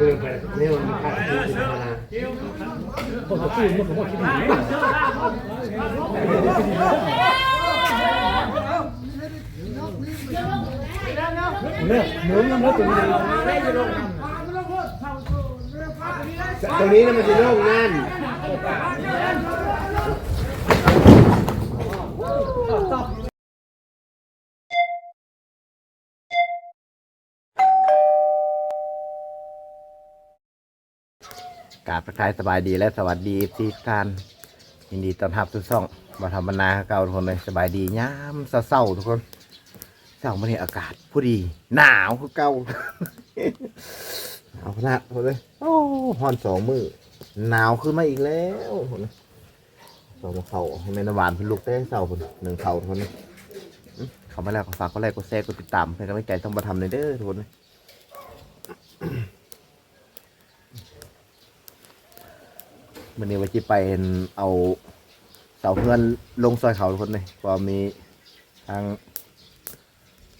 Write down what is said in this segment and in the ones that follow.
เดินไปเนี่ยมันขาดที่เป็นธรรมดาคนก็พูดมันก็คิดดีเนี่ยเหมือนมันแล้วตัวนี้ตรงนี้นะมันจะโล่งนั่นตอบ กาบทักทายสบายดีและสวัสดีทุกท่านยินดีต้อนรับทุกช่องมาทำบรรณาเก่าทุกคนเลยสบายดียามเศร้าๆทุกคนเศร้าวันนี้อากาศผู้ดี หนาวคือเก่าหนาวขนาดคนเลยโอ้ฮอนสองมือหนาวขึ้นมาอีกแล้วคนเลยสองเข่าให้แม่นวานเพิ่นลูกเต้เศร้าคนหนึ่งเข่าทุกคนเลยเขาไมาแล้วก็ฝากก็ไลค์ก็แชร์ก็ติดตามเพื่อนกำลังใจต้องมาทำเลยเด้อทุกคนเลย มันนี้ว่าจะไปเอาเสาเพื่อนลงซอยเขาทุกคนเลยพอมีทาง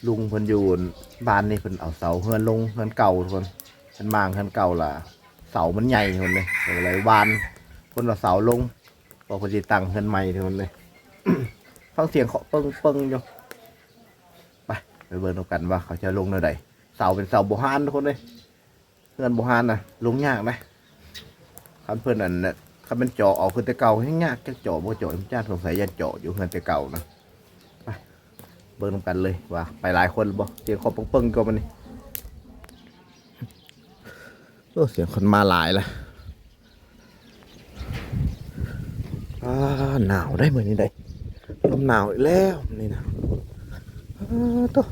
ลุงเพิ่นอยู่บ้านนี่เพิ่นเอาเสาเพื่อนลงเพื่อนเก่าทุกคนเพิ่นมางเพื่อนเก่าล่ะเสามันใหญ่ทุกคนเลยก็เลยวานเพิ่นเอาเสาลงพอเพิ่นสิตั้งเพื่อนใหม่ทุกคนเลยฟังเสียงเคาะปึ้งปึ้งอยู่ไปไปเบิ่งดูกันว่าเขาจะลงเท่าใดเสาเป็นเสาโบราณทุกคนเลยเพื่อนโบราณนะลงยากนะคันเพื่อนนั่น น่ะคันเป็นจาะออกคือแต่เก่าให้ยากจักเจาะบ่เจาะมันจ้าสงสัยยันเจาะอยู่เฮือนแต่เก่านะไปเบิ่งกันเลยว่า ไปหลายคนบ่เสียงคอปึ้งๆก็มันนี่โอ้เสียงคนมาหลายละหนาวได้เหมือนนี้ได้ลมหนาวอีกแล้วนี่นะตัว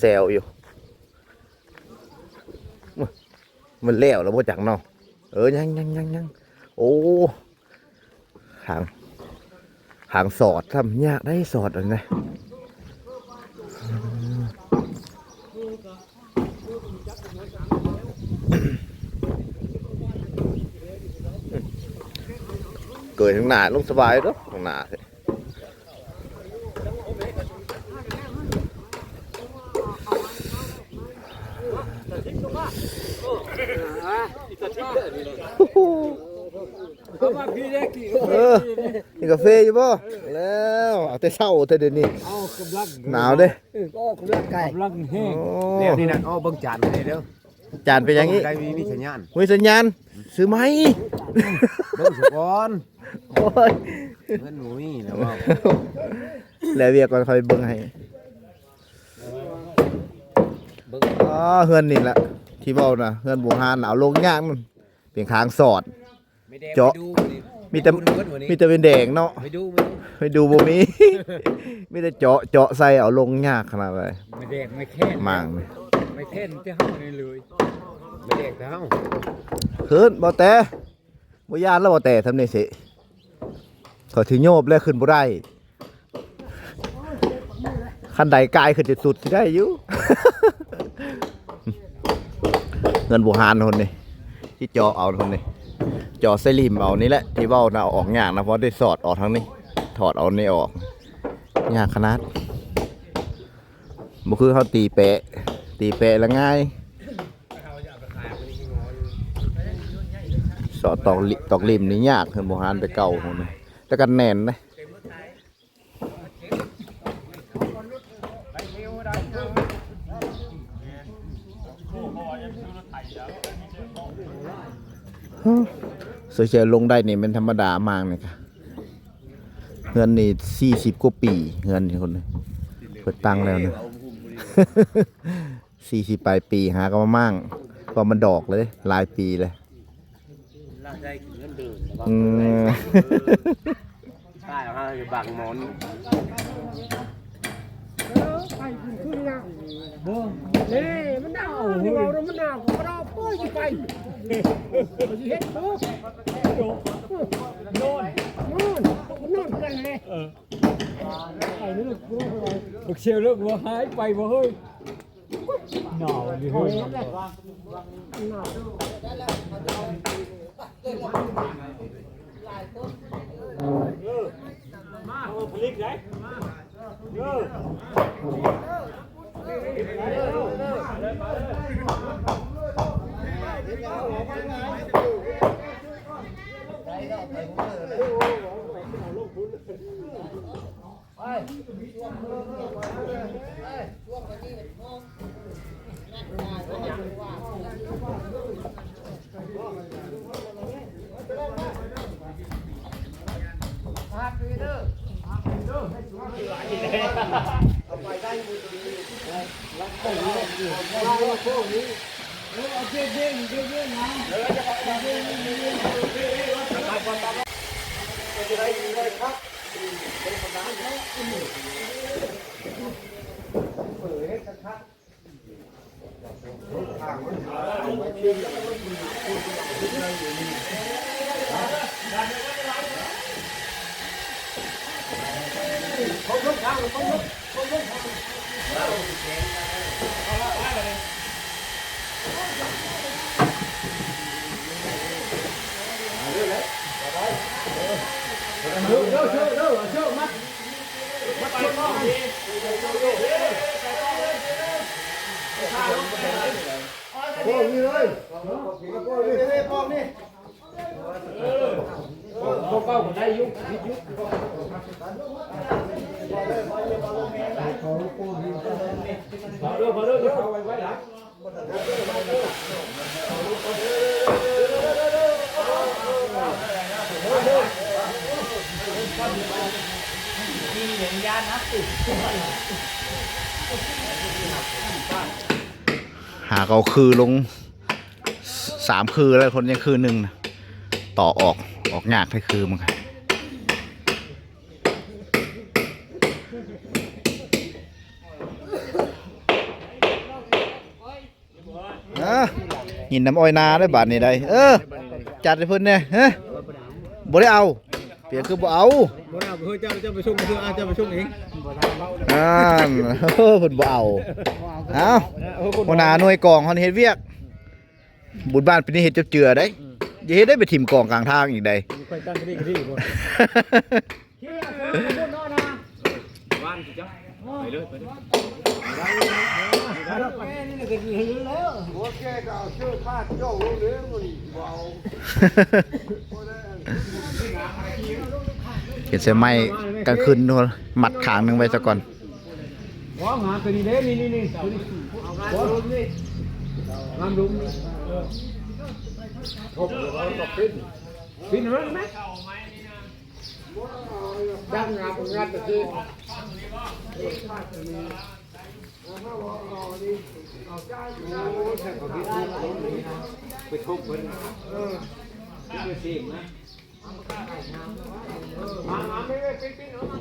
แซวอยู่ มันแล้วแล้วบ่จักเนาะเออยังยังยังยังโอ้หางหางสอดทำยากได้สอดอันนะเกิดข้างหน้าลงสบายเนาะข้างหน้าสิ เออนี่กาแฟอยู่ป่ะแล้วเอาแต่เช้าแต่เดี๋ยวนี้เอากำลังหนาวเด้ก็กำลังกายกำลังแห้งโอ้เดี๋ยวนี้นะเอาเบิ่งจานไปเด้อจานเป็นอย่างนี้ได้มีมีสัญญาณมีสัญญาณซื้อไหมเบิ่งสุกอนโอ้ยเพิ่นหนูนี่แล้วว่าแล้วเวียก่อนคอยเบิ่งให้อ๋อเฮือนนี่แหละที่เว้านะเฮือนบูฮานเอาลงย่างมัน เป็นค้างสอด ไม่ได้เจาะมีแต่มีแต่เป็นแดงเนาะไปดูไปดูบ่มี มีแต่เจาะเจาะใส่เอาลงยากขนาดไหนไม่แดกไม่แค้นมั่งนี่ไม่แค้นที่ห้องนี่เลยไม่ได้เฮาขึ้นบ่แต่บ่ย่านแล้วบ่แต่ทำนี่สิเขาถือโยบแล้วขึ้นบ่ได้คันใดกายขึ้นจะสุดสิได้อยู่ เงินบูฮานคนนี่ ที่เจาะเอาคนนี่เจาะไซริมเอานี่แหละที่เว้านะเอาออกยากนะเพราะได้สอดออกทางนี้ ถอดเอานี่ออกยากขนาดบ่คือเขาตีแปะ ตีแปะแล้ง่าย สอดตอกลิตอกริมนี่ยากเหินโบราณแต่เก่าคนนี้แต่กันแน่นนะ โซเชียลลงได้นี่เป็นธรรมดามากเลยค่ะเงินนี่สี่สิบกว่าปี เงินนี่คนนี้เปิดตังค์แล้วนะสี่สิบปลายปีหาก็มามั่งก็มันดอกเลยหลายปีเลยเราได้เงินเดือนอืมใช่เฮาจะบังหมอนบ่เฮ้มันหนาวเฮ้ยมันหนาวก็รอเปิ้ลไปเฮ็ดปุ๊บ โดนโน่นโน่นกันเลยเออไอ้นี่ลูกลูกเชียวลูกว่าหายไปบ่เฮ้ยหนาวดิเฮ้ยเพวกนี้เลยพวกนี้พวก นี้พวกเก้าคนได้ยุคยุคยุคพอเด้อพอเด้อเอาไว้ไว้หากเอาคือลงสามคือแล้วคนยังคือหนึ่งนะต่อออกออกยากให้คือมั้งครับเออหินน้ำอ้อยนาได้บาทนี่ได้ เออ จัดให้เพิ่อนเนี่ยเฮ้ บ่ได้เอา เปลี่ยนคือบ่เอาบ่เอาเฮ้ยเจ้าเจ้าไปส่งเพื่ออาเจ้าไปส่งเองอ่านเออเพิ่นบ่เอาเอาหัวหน้าหน่วยกองเฮานี่เฮ็ดเวียก บุญบ้านปีนี้เฮ็ดจับเจือได้อย่าเฮ็ดได้ไปถิ่มกองกลางทางอีกได้ค่อยตั้งคดีคดีบ่หัวแกก็เอาเชือกพาดโจ้ลงเรือมันเบา เห็นใส่ไม้กลางคืนโน่นมัดขางหนึ่งไว้ซะก่อนว้าวหาตัวนี้เด้นี่นี่นี่ตัวนี้ว้าวนี่งามลุมทบมันก็ปิ้นปินมันไหมดังงามงานตะกี้ไปทุบมันเออที่ไปสิงนะ มามาไม่ไม่ปินปินเอามา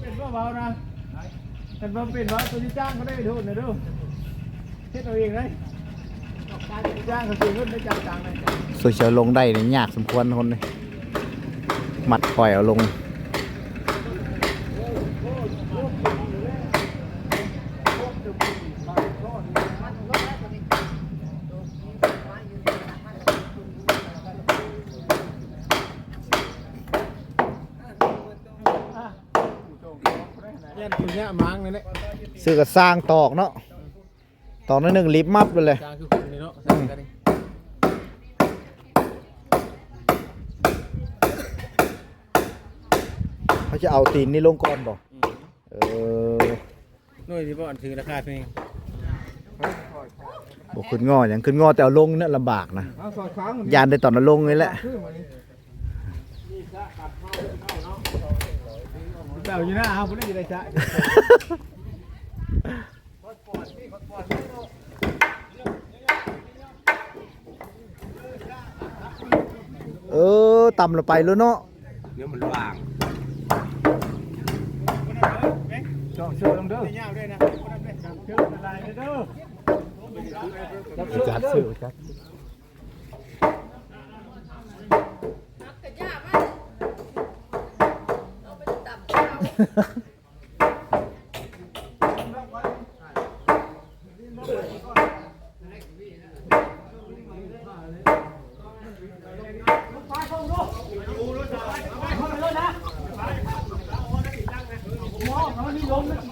เป็นเบาๆนะเป็นเบาเป็นเบาตัวที่จ้างเขาได้ไปโทษนะดูเฮ็ดเอาเองเลยจ้างเขาซื้อเงินได้จ่ายตังค์เลยสวยเชียวลงได้นี่ยากสมควรคนเลย มัดปล่อยเอาลงแย่ตัวเนี้ยมังเลยเนี่ยซื้อก็สร้างตอกเนาะตอกนั้นหนึ่งลิฟต์มับไปเลยจ้างคือคนนี่เนาะสั่งกันดิ เขา จะเอาตีนนี่ลงก่อนบ่เออหน่วยที่บ่อันถือราคาเพียงบ่ขึ้นงออย่างขึ้นงอแต่เอาลงเนี่ยลำบากนะเอาสอดคล้องยานได้ตอนเอาลงนี่แหละคือมันเต่าอยู่หน้าเอาพุ่นได้ยินได้จ้ะเออต่ำลงไปแล้วเนาะเดี๋ยวมันวาง วยลงเด้อจัดเสือจัด你有没有？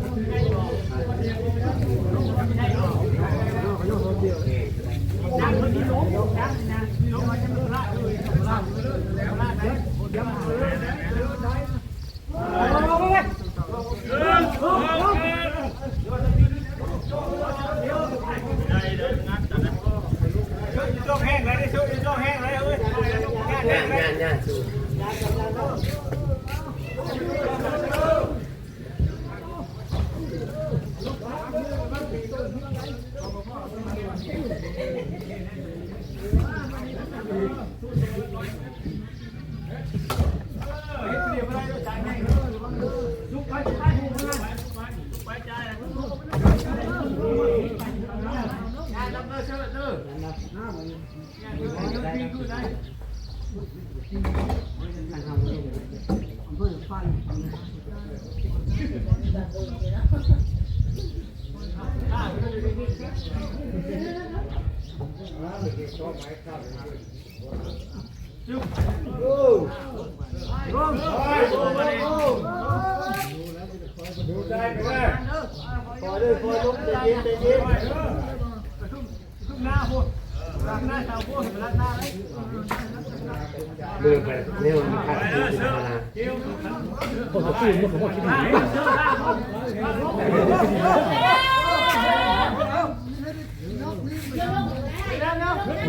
ลืมไปเนี่ยมันขาดที่สิบนาตรงนี้นะมันจะโล่งแน่นเลือกขาดชื่อขาดปันนี่ไปมันจะยู่เจออี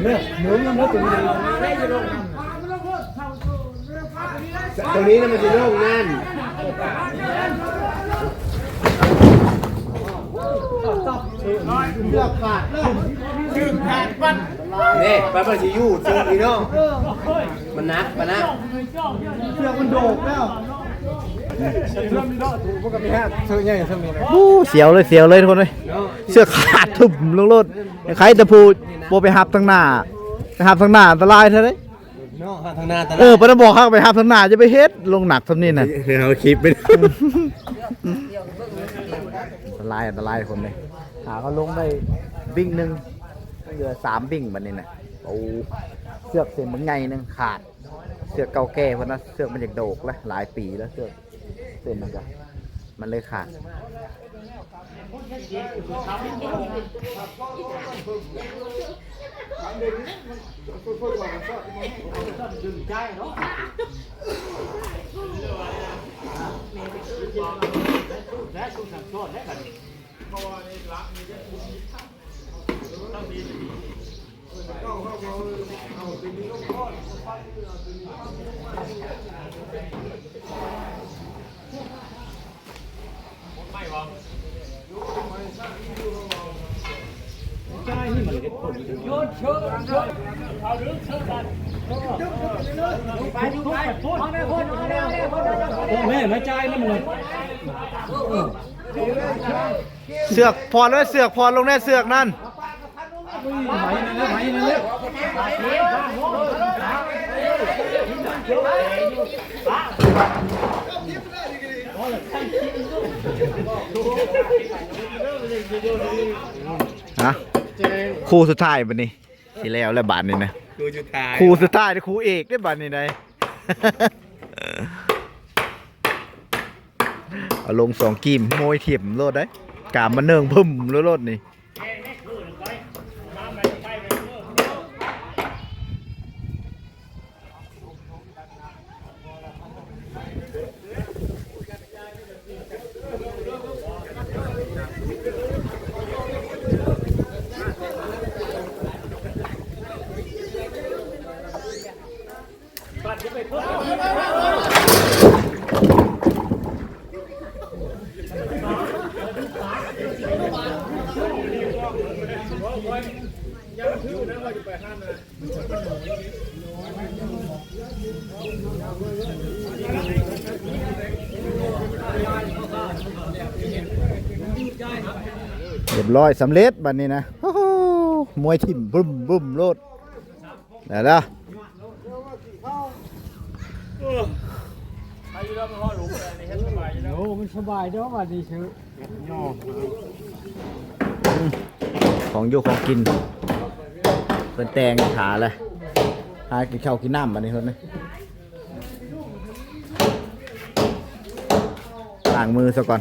น้องมันนักปะนะเชือกมันโดกแล้วเชือกมันโดกถูกพวกกับพี่ฮะเชือกใหญ่เชือกนี้นะ อู้เสียวเลยเสียวเลยทุกคนเลยเนาะเสื้อขาดทุ่มลงรถใครจะพูดโบไปหับทางหน้าไปหับทางหน้าอันตรายเท่าไรเนาะทางหน้าตลาดเออปนบอกข้างไปหับทางหน้าจะไปเฮ็ดลงหนักทำนี่น่ะเอาคลิปไปอันตรายอันตรายคนเลยหาเขาลงได้วิ่งหนึ่งเหลือสามวิ่งมันนี่นะโอ้เสือกเส้นมันไงหนึงขาด เสือกเก่าแก่เพราะนะเสือกมันจากโดกแล้วหลายปีแล้วเสือก เส้นมันก็มันเลยขาด แม่มาจ่ายแล้วมันเลยเสือกพอแล้วเสือกพอลงแน่เสือกนั่นไหมนั่นเลยไหมนั่นเลยฮะ คู่สุดท้ายบันนี้ที่แล้วแล้วบาทนี้นะดูจุดท้ายคู่สุดท้ายนี่คู่เอกได้บาทนี้ได้ เอาลงสองกิมโมยเทียมโลดได้กามมันเนิงพึ่มโลดนี่ รียบร้อยสำเร็จบัดนี้นะโอ้โหมวยทิ่มบึ้มบึ้มโลดได้แล้ว โอ้มันสบายเด้อวันนี้เชื่ออืมของอยู่ของกินเพิ่นแตงขาเลยหากินข้าวกินน้ำบัดนี้เพิ่นนี่ล้างมือซะก่อน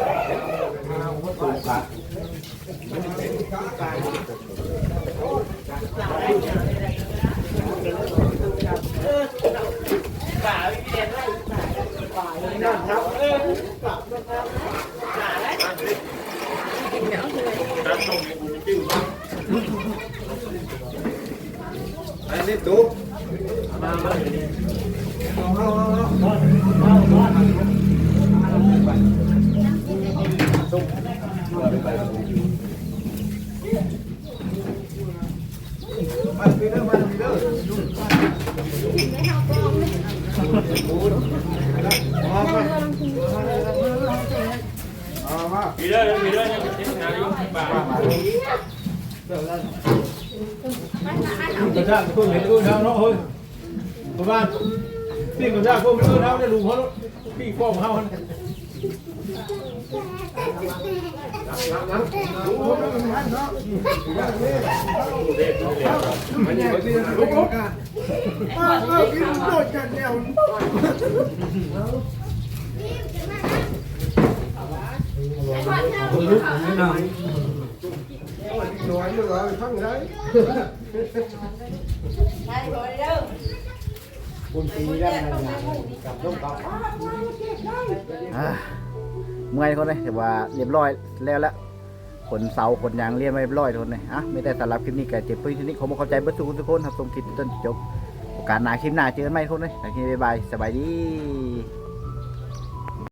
นนี้ตุ๊กมีเด้อมีเด้อยังเป็นงา กระชากพวกเห็นกูเท้าเนาะเฮ้ยประมาณพี่กระชากพวก น้อยเลยทั้งไรไปบ่เด้อคนตีได้ไงกับลูกกับอ่าเมื่อยคนเลยแต่ว่าเรียบร้อยแล้วละขนเสาขนยางเรียนไว้เรียบร้อยทุกคนเลยอะไม่ได้สำหรับคลิปนี้ก็เจ็บเพื่อนคลิปนี้ผมเข้าใจเบิร์ทุกคนทุกคนครับชมคลิปจนจบโอกาสหน้าคลิปหน้าเจอกันใหม่ทุกคนเลยโอเคบ๊ายบายสบายดี